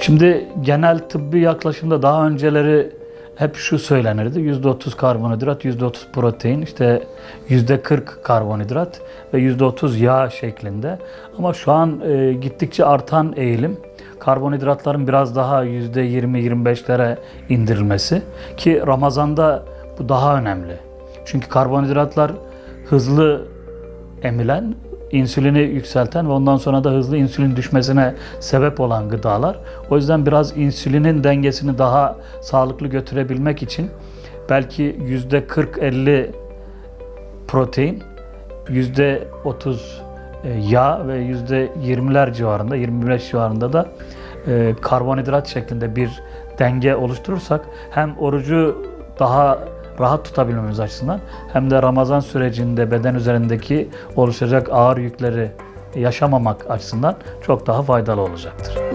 Şimdi genel tıbbi yaklaşımda daha önceleri hep şu söylenirdi. %30 karbonhidrat, %30 protein, işte %40 karbonhidrat ve %30 yağ şeklinde. Ama şu an e, gittikçe artan eğilim karbonhidratların biraz daha %20-25'lere indirilmesi ki Ramazan'da bu daha önemli. Çünkü karbonhidratlar hızlı emilen, insülini yükselten ve ondan sonra da hızlı insülin düşmesine sebep olan gıdalar. O yüzden biraz insülinin dengesini daha sağlıklı götürebilmek için belki yüzde 40-50 protein, yüzde 30 e, yağ ve yüzde 20'ler civarında, 25 civarında da e, karbonhidrat şeklinde bir denge oluşturursak hem orucu daha rahat tutabilmemiz açısından hem de Ramazan sürecinde beden üzerindeki oluşacak ağır yükleri yaşamamak açısından çok daha faydalı olacaktır.